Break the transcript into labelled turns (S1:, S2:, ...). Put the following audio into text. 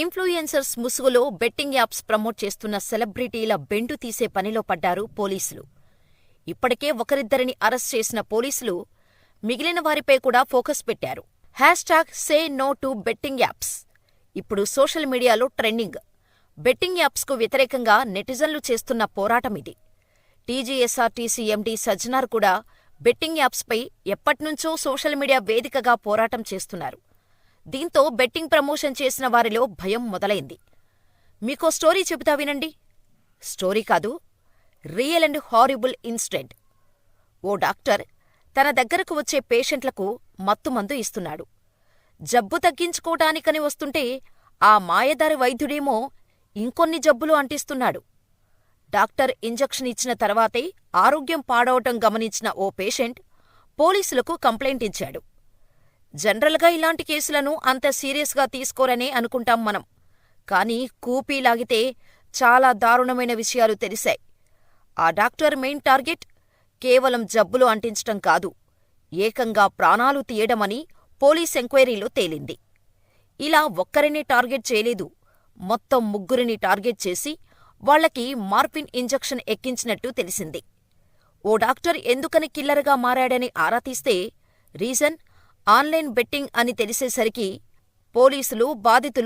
S1: Influencers ముసుగులో betting apps promote చేస్తున్న సెలబ్రిటీల బెండు తీసే పనిలో పడ్డారు పోలీసులు. ఇప్పటికే ఒకరిద్దరిని అరెస్ట్ చేసిన పోలీసులు మిగిలిన వారిపై కూడా ఫోకస్ పెట్టారు. Hashtag say no to betting apps ఇప్పుడు సోషల్ మీడియాలో ట్రెండింగ్. బెట్టింగ్ యాప్స్కు వ్యతిరేకంగా నెటిజన్లు చేస్తున్న పోరాటమిది. టీజీఎస్ఆర్టీసీ ఎండీ సజ్జనార్ కూడా బెట్టింగ్ యాప్స్పై ఎప్పట్నుంచో సోషల్ మీడియా వేదికగా పోరాటం చేస్తున్నారు. దీంతో బెట్టింగ్ ప్రమోషన్ చేసిన వారిలో భయం మొదలైంది. మీకో స్టోరీ చెబుతా వినండి. స్టోరీ కాదు, రియల్ అండ్ హారిబుల్ ఇన్సిడెంట్. ఓ డాక్టర్ తన దగ్గరకు వచ్చే పేషెంట్లకు మత్తుమందు ఇస్తున్నాడు. జబ్బు తగ్గించుకోటానికని వస్తుంటే ఆ మాయదారి వైద్యుడేమో ఇంకొన్ని జబ్బులు అంటిస్తున్నాడు. డాక్టర్ ఇంజెక్షన్ ఇచ్చిన తర్వాతే ఆరోగ్యం పాడవటం గమనించిన ఓ పేషెంట్ పోలీసులకు కంప్లైంట్ ఇచ్చాడు. జనరల్గా ఇలాంటి కేసులను అంత సీరియస్గా తీసుకోరనే అనుకుంటాం మనం. కానీ కూపీ లాగితే చాలా దారుణమైన విషయాలు తెలిశాయి. ఆ డాక్టర్ మెయిన్ టార్గెట్ కేవలం జబ్బులు అంటించటం కాదు, ఏకంగా ప్రాణాలు తీయడమని పోలీస్ ఎంక్వైరీలో తేలింది. ఇలా ఒక్కరిని టార్గెట్ చేయలేదు, మొత్తం ముగ్గురిని టార్గెట్ చేసి వాళ్ళకి మార్పిన్ ఇంజెక్షన్ ఎక్కించినట్టు తెలిసింది. ఓ డాక్టర్ ఎందుకని కిల్లర్గా మారాడని ఆరా తీస్తే రీజన్ ఆన్లైన్ బెట్టింగ్ అని తెలిసేసరికి పోలీసులు బాధితులు